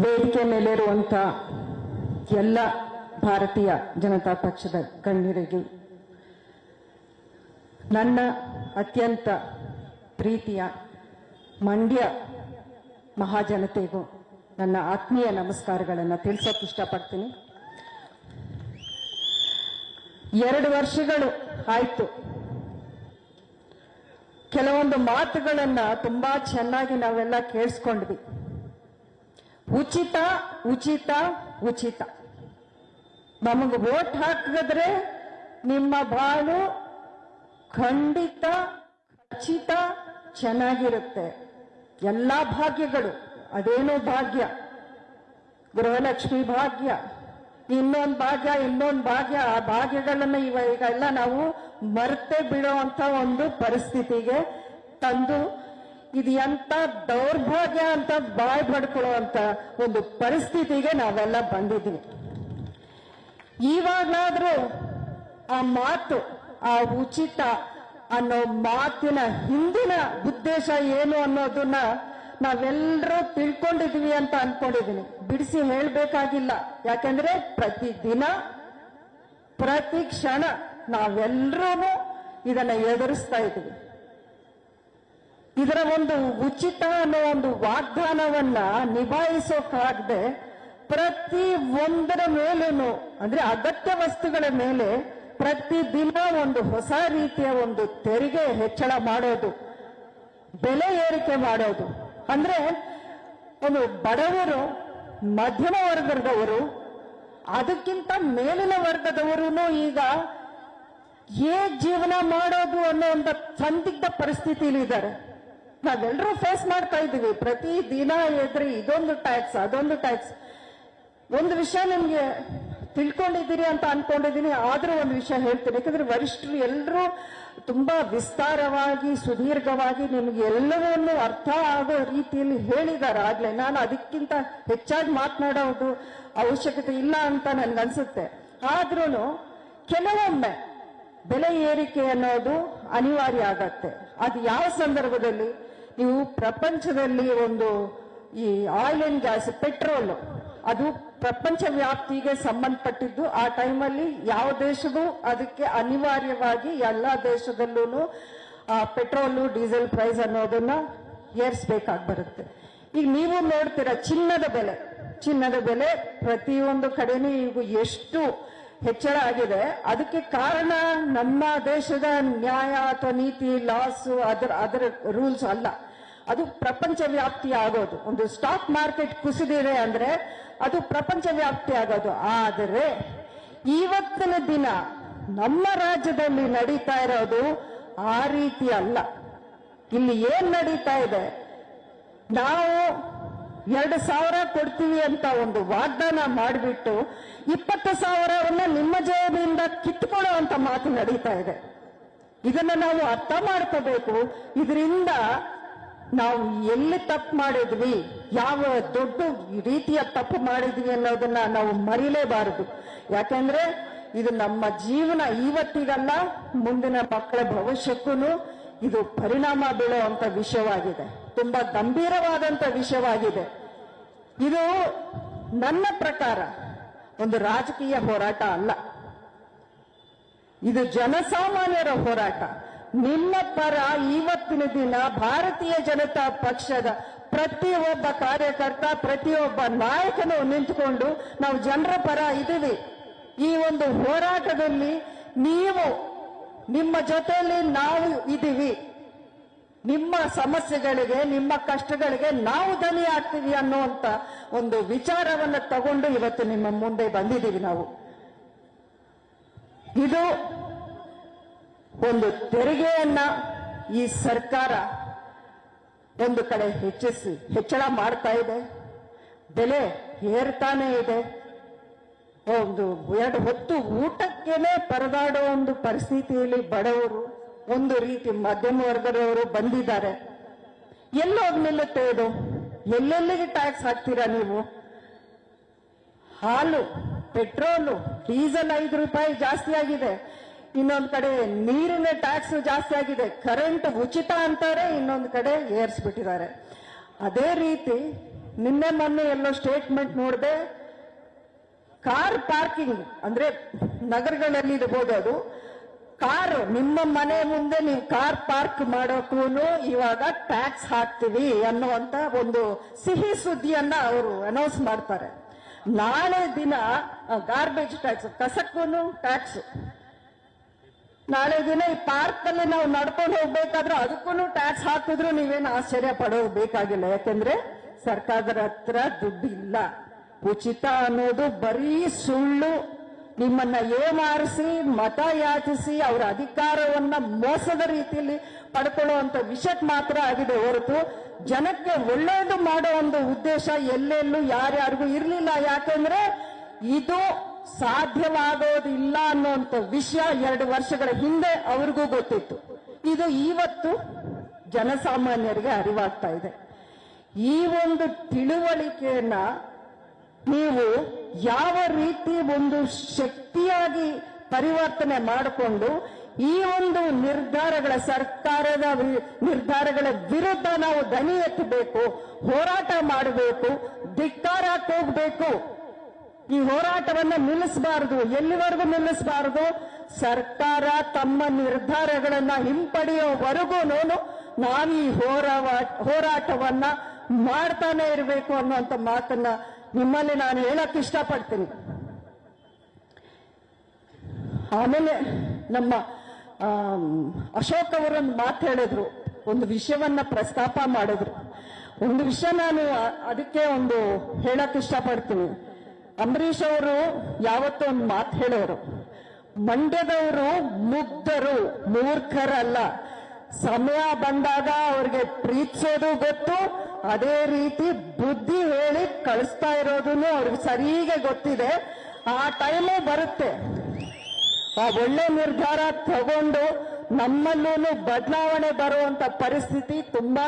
ವೇದಿಕೆ ಮೇಲಿರುವಂಥ ಎಲ್ಲ ಭಾರತೀಯ ಜನತಾ ಪಕ್ಷದ ಗಣ್ಯರಿಗೆ ನನ್ನ ಅತ್ಯಂತ ಪ್ರೀತಿಯ ಮಂಡ್ಯ ಮಹಾಜನತೆಗೂ ನನ್ನ ಆತ್ಮೀಯ ನಮಸ್ಕಾರಗಳನ್ನು ತಿಳಿಸೋಕೆ ಇಷ್ಟಪಡ್ತೀನಿ. ಎರಡು ವರ್ಷಗಳು ಆಯ್ತು. ಕೆಲವೊಂದು ಮಾತುಗಳನ್ನು ತುಂಬಾ ಚೆನ್ನಾಗಿ ನಾವೆಲ್ಲ ಕೇಳಿಸ್ಕೊಂಡ್ವಿ. ಉಚಿತ ಉಚಿತ ಉಚಿತ. ನಮಗೆ ವೋಟ್ ಹಾಕಿದ್ರೆ ನಿಮ್ಮ ಬಾಳು ಖಂಡಿತ, ಖಚಿತ, ಚೆನ್ನಾಗಿರುತ್ತೆ. ಎಲ್ಲ ಭಾಗ್ಯಗಳು, ಅದೇನೋ ಭಾಗ್ಯ. ಗೃಹಲಕ್ಷ್ಮಿ ಭಾಗ್ಯ. ಇನ್ನೊಂದು ಭಾಗ್ಯ ಇನ್ನೊಂದು ಭಾಗ್ಯ. ಆ ಭಾಗ್ಯಗಳನ್ನು ಇವ ಈಗ ಎಲ್ಲ ನಾವು ಮರ್ತೆ ಬಿಡುವಂತ ಒಂದು ಪರಿಸ್ಥಿತಿಗೆ ತಂದು ಇದು ಎಂತ ದೌರ್ಭಾಗ್ಯ ಅಂತ ಬಾಯ್ ಪಡ್ಕೊಳ್ಳುವಂತ ಒಂದು ಪರಿಸ್ಥಿತಿಗೆ ನಾವೆಲ್ಲ ಬಂದಿದ್ವಿ ಇವಾಗ್ಲಾದ್ರೂ ಆ ಮಾತು, ಆ ಉಚಿತ ಅನ್ನೋ ಮಾತಿನ ಹಿಂದಿನ ಉದ್ದೇಶ ಏನು ಅನ್ನೋದನ್ನ ನಾವೆಲ್ಲರೂ ತಿಳ್ಕೊಂಡಿದೀವಿ ಅಂತ ಅನ್ಕೊಂಡಿದೀನಿ ಬಿಡಿಸಿ ಹೇಳ್ಬೇಕಾಗಿಲ್ಲ. ಯಾಕಂದ್ರೆ ಪ್ರತಿ ದಿನ ಪ್ರತಿ ಕ್ಷಣ ನಾವೆಲ್ಲರೂ ಇದನ್ನ ಎದುರಿಸ್ತಾ ಇದ್ದೀವಿ. ಇದರ ಒಂದು ಉಚಿತ ಅನ್ನೋ ಒಂದು ವಾಗ್ದಾನವನ್ನ ನಿಭಾಯಿಸೋಕಾಗದೆ ಪ್ರತಿ ಒಂದರ ಮೇಲೂ ಅಂದ್ರೆ ಅಗತ್ಯ ವಸ್ತುಗಳ ಮೇಲೆ ಪ್ರತಿ ದಿನ ಒಂದು ಹೊಸ ರೀತಿಯ ಒಂದು ತೆರಿಗೆ ಹೆಚ್ಚಳ ಮಾಡೋದು, ಬೆಲೆ ಏರಿಕೆ ಮಾಡೋದು. ಅಂದ್ರೆ ಒಂದು ಬಡವರು, ಮಧ್ಯಮ ವರ್ಗದವರು, ಅದಕ್ಕಿಂತ ಮೇಲಿನ ವರ್ಗದವರು ಈಗ ಹೇಗ್ ಜೀವನ ಮಾಡೋದು ಅನ್ನೋ ಒಂದು ಸಂದಿಗ್ಧ ಪರಿಸ್ಥಿತಿಲಿ ಇದ್ದಾರೆ ನಾವೆಲ್ಲರೂ ಫೇಸ್ ಮಾಡ್ತಾ ಇದ್ದೀವಿ. ಪ್ರತಿ ದಿನ ಎದ್ರಿ ಇದೊಂದು ಟ್ಯಾಕ್ಸ್ ಅದೊಂದು ಟ್ಯಾಕ್ಸ್ ಒಂದು ವಿಷಯ ನಿಮ್ಗೆ ತಿಳ್ಕೊಂಡಿದ್ದೀರಿ ಅಂತ ಅನ್ಕೊಂಡಿದ್ದೀನಿ. ಆದ್ರೂ ಒಂದು ವಿಷಯ ಹೇಳ್ತೀನಿ. ಯಾಕಂದ್ರೆ ವರಿಷ್ಠರು ಎಲ್ಲರೂ ತುಂಬಾ ವಿಸ್ತಾರವಾಗಿ, ಸುದೀರ್ಘವಾಗಿ ನಿಮ್ಗೆ ಎಲ್ಲವನ್ನು ಅರ್ಥ ಆಗೋ ರೀತಿಯಲ್ಲಿ ಹೇಳಿದ್ದಾರೆ. ಆಗ್ಲೇ ನಾನು ಅದಕ್ಕಿಂತ ಹೆಚ್ಚಾಗಿ ಮಾತನಾಡೋದು ಅವಶ್ಯಕತೆ ಇಲ್ಲ ಅಂತ ನನ್ಗನ್ಸುತ್ತೆ ಆದ್ರೂ ಕೆಲವೊಮ್ಮೆ ಬೆಲೆ ಏರಿಕೆ ಅನ್ನೋದು ಅನಿವಾರ್ಯ ಆಗತ್ತೆ. ಅದು ಯಾವ ಸಂದರ್ಭದಲ್ಲಿ? ನೀವು ಪ್ರಪಂಚದಲ್ಲಿ ಒಂದು ಈ ಆಯಿಲ್ ಅಂಡ್ ಗ್ಯಾಸ್ ಪೆಟ್ರೋಲ್ ಅದು ಪ್ರಪಂಚ ವ್ಯಾಪ್ತಿಗೆ ಸಂಬಂಧಪಟ್ಟಿದ್ದು, ಆ ಟೈಮಲ್ಲಿ ಯಾವ ದೇಶವೂ ಅದಕ್ಕೆ ಅನಿವಾರ್ಯವಾಗಿ ಎಲ್ಲ ದೇಶದಲ್ಲೂ ಪೆಟ್ರೋಲು ಡೀಸೆಲ್ ಪ್ರೈಸ್ ಅನ್ನೋದನ್ನ ಏರಿಸಬೇಕಾಗಿ ಬರುತ್ತೆ ಈಗ ನೀವು ನೋಡ್ತೀರಾ ಚಿನ್ನದ ಬೆಲೆ ಚಿನ್ನದ ಬೆಲೆ ಪ್ರತಿಯೊಂದು ಕಡೆನೂ ಈಗ ಎಷ್ಟು ಹೆಚ್ಚಳ ಆಗಿದೆ. ಅದಕ್ಕೆ ಕಾರಣ ನಮ್ಮ ದೇಶದ ನ್ಯಾಯ ಅಥವಾ ನೀತಿ ಲಾಸ್ ಅದರ ಅದರ ರೂಲ್ಸ್ ಅಲ್ಲ. ಅದು ಪ್ರಪಂಚ ವ್ಯಾಪ್ತಿ ಆಗೋದು. ಒಂದು ಸ್ಟಾಕ್ ಮಾರ್ಕೆಟ್ ಕುಸಿದಿದೆ ಅಂದ್ರೆ ಅದು ಪ್ರಪಂಚ ವ್ಯಾಪ್ತಿ ಆಗೋದು. ಆದರೆ ಇವತ್ತಿನ ದಿನ ನಮ್ಮ ರಾಜ್ಯದಲ್ಲಿ ನಡೀತಾ ಇರೋದು ಆ ರೀತಿ ಅಲ್ಲ. ಇಲ್ಲಿ ಏನ್ ನಡೀತಾ ಇದೆ? ನಾವು ಎರಡು ಸಾವಿರ ಕೊಡ್ತೀವಿ ಅಂತ ಒಂದು ವಾಗ್ದಾನ ಮಾಡಿಬಿಟ್ಟು ಇಪ್ಪತ್ತು ಸಾವಿರವನ್ನ ನಿಮ್ಮ ಜೇಬಿನಿಂದ ಕಿತ್ಕೊಳ್ಳೋ ಅಂತ ಮಾತು ನಡೀತಾ ಇದೆ. ಇದನ್ನ ನಾವು ಅರ್ಥ ಮಾಡ್ಕೋಬೇಕು. ಇದರಿಂದ ನಾವು ಎಲ್ಲಿ ತಪ್ಪು ಮಾಡಿದ್ವಿ, ಯಾವ ದೊಡ್ಡ ರೀತಿಯ ತಪ್ಪು ಮಾಡಿದ್ವಿ ಅನ್ನೋದನ್ನ ನಾವು ಮರಿಲೇಬಾರದು. ಯಾಕೆಂದ್ರೆ ಇದು ನಮ್ಮ ಜೀವನ ಇವತ್ತಿಗಲ್ಲ ಮುಂದಿನ ಮಕ್ಕಳ ಭವಿಷ್ಯಕ್ಕೂ ಇದು ಪರಿಣಾಮ ಬೀಳುವಂತ ವಿಷಯವಾಗಿದೆ. ತುಂಬಾ ಗಂಭೀರವಾದಂತ ವಿಷಯವಾಗಿದೆ. ಇದು ನನ್ನ ಪ್ರಕಾರ ಒಂದು ರಾಜಕೀಯ ಹೋರಾಟ ಅಲ್ಲ. ಇದು ಜನಸಾಮಾನ್ಯರ ಹೋರಾಟ. ನಿಮ್ಮ ಪರ ಇವತ್ತಿನ ದಿನ ಭಾರತೀಯ ಜನತಾ ಪಕ್ಷದ ಪ್ರತಿಯೊಬ್ಬ ಕಾರ್ಯಕರ್ತ, ಪ್ರತಿಯೊಬ್ಬ ನಾಯಕನು ನಿಂತುಕೊಂಡು ನಾವು ಜನರ ಪರ ಇದ್ದೀವಿ. ಈ ಒಂದು ಹೋರಾಟದಲ್ಲಿ ನೀವು, ನಿಮ್ಮ ಜೊತೆಯಲ್ಲಿ ನಾವು ಇದ್ದೀವಿ. ನಿಮ್ಮ ಸಮಸ್ಯೆಗಳಿಗೆ, ನಿಮ್ಮ ಕಷ್ಟಗಳಿಗೆ ನಾವು ದನಿ ಆಗ್ತೀವಿ ಅನ್ನುವಂತ ಒಂದು ವಿಚಾರವನ್ನು ತಗೊಂಡು ಇವತ್ತು ನಿಮ್ಮ ಮುಂದೆ ಬಂದಿದ್ದೀವಿ ನಾವು. ಇದು ಒಂದು ತೆರಿಗೆಯನ್ನ ಈ ಸರ್ಕಾರ ಒಂದು ಕಡೆ ಹೆಚ್ಚಿಸಿ, ಹೆಚ್ಚಳ ಮಾಡ್ತಾ ಇದೆ. ಬೆಲೆ ಏರ್ತಾನೆ ಇದೆ. ಒಂದು ಎರಡು ಹೊತ್ತು ಊಟಕ್ಕೇನೆ ಪರದಾಡೋ ಒಂದು ಪರಿಸ್ಥಿತಿಯಲ್ಲಿ ಬಡವರು, ಒಂದು ರೀತಿ ಮಧ್ಯಮ ವರ್ಗದವರು ಬಂದಿದ್ದಾರೆ. ಎಲ್ಲೋಗಿ ನಿಲ್ಲುತ್ತೆ ಇದು ಎಲ್ಲೆಲ್ಲಿಗೆ ಟ್ಯಾಕ್ಸ್ ಹಾಕ್ತೀರಾ ನೀವು? ಹಾಲು ಪೆಟ್ರೋಲು ಡೀಸೆಲ್ ಐದು ರೂಪಾಯಿ ಜಾಸ್ತಿ ಆಗಿದೆ. ಇನ್ನೊಂದ್ ಕಡೆ ನೀರಿನ ಟ್ಯಾಕ್ಸ್ ಜಾಸ್ತಿ ಆಗಿದೆ. ಕರೆಂಟ್ ಉಚಿತ ಅಂತಾರೆ, ಇನ್ನೊಂದು ಕಡೆ ಏರ್ಸ್ಬಿಟ್ಟಿದ್ದಾರೆ. ಅದೇ ರೀತಿ ನಿನ್ನೆ ಮೊನ್ನೆ ಎಲ್ಲೋ ಸ್ಟೇಟ್ಮೆಂಟ್ ನೋಡಿದೆ ಕಾರ್ ಪಾರ್ಕಿಂಗ್ ಅಂದ್ರೆ ನಗರಗಳಲ್ಲಿ ಇರ್ಬೋದು ಅದು. ಕಾರ್ ನಿಮ್ಮ ಮನೆ ಮುಂದೆ ನೀವು ಕಾರ್ ಪಾರ್ಕ್ ಮಾಡೋಕ್ಕೂ ಇವಾಗ ಟ್ಯಾಕ್ಸ್ ಹಾಕ್ತೀವಿ ಅನ್ನುವಂತ ಒಂದು ಸಿಹಿ ಸುದ್ದಿಯನ್ನ ಅವರು ಅನೌನ್ಸ್ ಮಾಡ್ತಾರೆ. ನಾಳೆ ದಿನ ಗಾರ್ಬೇಜ್ ಟ್ಯಾಕ್ಸ್ ಕಸಕ್ಕೂ ಟ್ಯಾಕ್ಸ್ ನಾಳೆ ದಿನ ಈ ಪಾರ್ಕ್ ಅಲ್ಲಿ ನಾವು ನಡ್ಕೊಂಡು ಹೋಗ್ಬೇಕಾದ್ರೆ ಅದಕ್ಕೂ ಟ್ಯಾಕ್ಸ್ ಹಾಕಿದ್ರು ನೀವೇನು ಆಶ್ಚರ್ಯ ಪಡೋದು ಬೇಕಾಗಿಲ್ಲ. ಯಾಕಂದ್ರೆ ಸರ್ಕಾರದ ಹತ್ರ ದುಡ್ಡು ಇಲ್ಲ ಉಚಿತ ಅನ್ನೋದು ಬರೀ ಸುಳ್ಳು. ನಿಮ್ಮನ್ನ ಏಮಾರಿಸಿ, ಮತ ಯಾಚಿಸಿ, ಅವರ ಅಧಿಕಾರವನ್ನ ಮೋಸದ ರೀತಿಯಲ್ಲಿ ಪಡ್ಕೊಳ್ಳುವಂತ ವಿಷಕ್ ಮಾತ್ರ ಆಗಿದೆ ಹೊರತು ಜನಕ್ಕೆ ಒಳ್ಳೇದು ಮಾಡೋ ಒಂದು ಉದ್ದೇಶ ಎಲ್ಲೆಲ್ಲೂ ಯಾರ್ಯಾರಿಗೂ ಇರಲಿಲ್ಲ. ಯಾಕಂದ್ರೆ ಇದು ಸಾಧ್ಯವಾಗೋದಿಲ್ಲ ಅನ್ನುವಂಥ ವಿಷಯ ಎರಡು ವರ್ಷಗಳ ಹಿಂದೆ ಅವ್ರಿಗೂ ಗೊತ್ತಿತ್ತು. ಇದು ಇವತ್ತು ಜನಸಾಮಾನ್ಯರಿಗೆ ಅರಿವಾಗ್ತಾ ಇದೆ. ಈ ಒಂದು ತಿಳುವಳಿಕೆಯನ್ನ ನೀವು ಯಾವ ರೀತಿ ಒಂದು ಶಕ್ತಿಯಾಗಿ ಪರಿವರ್ತನೆ ಮಾಡಿಕೊಂಡು ಈ ಒಂದು ನಿರ್ಧಾರಗಳ ಸರ್ಕಾರದ ನಿರ್ಧಾರಗಳ ವಿರುದ್ಧ ನಾವು ದನಿ ಎತ್ತಬೇಕು, ಹೋರಾಟ ಮಾಡಬೇಕು, ಧಿಕ್ಕಾರ ಹೋಗ್ಬೇಕು ಈ ಹೋರಾಟವನ್ನ ನಿಲ್ಲಿಸಬಾರದು. ಎಲ್ಲಿವರೆಗೂ ನಿಲ್ಲಿಸಬಾರದು? ಸರ್ಕಾರ ತಮ್ಮ ನಿರ್ಧಾರಗಳನ್ನ ಹಿಂಪಡೆಯುವವರೆಗೂ ನಾವು ಈ ಹೋರಾಟ ಹೋರಾಟವನ್ನ ಮಾಡ್ತಾನೆ ಇರಬೇಕು ಅನ್ನುವಂತ ಮಾತನ್ನ ನಿಮ್ಮಲ್ಲಿ ನಾನು ಹೇಳಕ್ ಇಷ್ಟಪಡ್ತೀನಿ. ಆಮೇಲೆ ನಮ್ಮ ಅಶೋಕ್ ಅವರೊಂದು ಮಾತು ಹೇಳಿದ್ರು. ಒಂದು ವಿಷಯವನ್ನ ಪ್ರಸ್ತಾಪ ಮಾಡಿದ್ರು. ಒಂದು ವಿಷಯ ನಾನು ಅದಕ್ಕೆ ಒಂದು ಹೇಳಕ್ ಇಷ್ಟಪಡ್ತೀನಿ. ಅಂಬರೀಷ್ ಅವರು ಯಾವತ್ತೂ ಒಂದು ಮಾತು ಹೇಳೋರು. ಮಂಡ್ಯದವರು ಮುಗ್ಧರು, ಮೂರ್ಖರಲ್ಲ. ಸಮಯ ಬಂದಾಗ ಅವ್ರಿಗೆ ಪ್ರೀತಿಸೋದು ಗೊತ್ತು, ಅದೇ ರೀತಿ ಬುದ್ಧಿ ಹೇಳಿ ಕಳಿಸ್ತಾ ಇರೋದನ್ನು ಅವ್ರಿಗೆ ಸರಿಗೆ ಗೊತ್ತಿದೆ. ಆ ಟೈಮೇ ಬರುತ್ತೆ. ಆ ಒಳ್ಳೆ ನಿರ್ಧಾರ ತಗೊಂಡು ನಮ್ಮಲ್ಲೂ ಬದಲಾವಣೆ ಬರುವಂತ ಪರಿಸ್ಥಿತಿ ತುಂಬಾ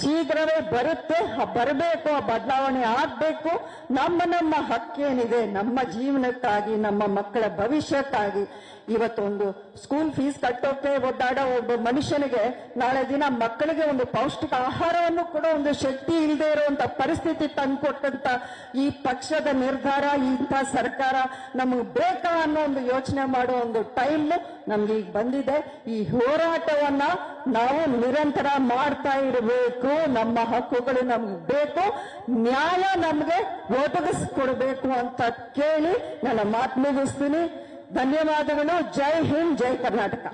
ಶೀಘ್ರವೇ ಬರುತ್ತೆ, ಬರಬೇಕು, ಆ ಬದಲಾವಣೆ ಆಗ್ಬೇಕು. ನಮ್ಮ ನಮ್ಮ ಹಕ್ಕೇನಿದೆ, ನಮ್ಮ ಜೀವನಕ್ಕಾಗಿ, ನಮ್ಮ ಮಕ್ಕಳ ಭವಿಷ್ಯಕ್ಕಾಗಿ. ಇವತ್ತೊಂದು ಸ್ಕೂಲ್ ಫೀಸ್ ಕಟ್ಟೋಕೆ ಒದ್ದಾಡೋ ಒಬ್ಬ ಮನುಷ್ಯನಿಗೆ ನಾಳೆ ದಿನ ಮಕ್ಕಳಿಗೆ ಒಂದು ಪೌಷ್ಟಿಕ ಆಹಾರವನ್ನು ಕೂಡ ಒಂದು ಶಕ್ತಿ ಇಲ್ಲದೆ ಇರುವಂತ ಪರಿಸ್ಥಿತಿ ತಂದುಕೊಟ್ಟಂತ ಈ ಪಕ್ಷದ ನಿರ್ಧಾರ ಇಂಥ ಸರ್ಕಾರ ನಮಗೆ ಬೇಕಾ ಅನ್ನೋ ಒಂದು ಯೋಚನೆ ಮಾಡೋ ಒಂದು ಟೈಮ್ ನಮ್ಗೆ ಈಗ ಬಂದಿದೆ. ಈ ಹೋರಾಟವನ್ನ ನಾವು ನಿರಂತರ ಮಾಡ್ತಾ ಇರಬೇಕು. ನಮ್ಮ ಹಕ್ಕುಗಳು ನಮ್ಗೆ ಬೇಕು, ನ್ಯಾಯ ನಮ್ಗೆ ಒದಗಿಸ್ಕೊಡ್ಬೇಕು ಅಂತ ಕೇಳಿ ನನ್ನ ಮಾತು ಮುಗಿಸ್ತೀನಿ ಧನ್ಯವಾದಗಳು. ಜೈ ಹಿಂದ್, ಜೈ ಕರ್ನಾಟಕ.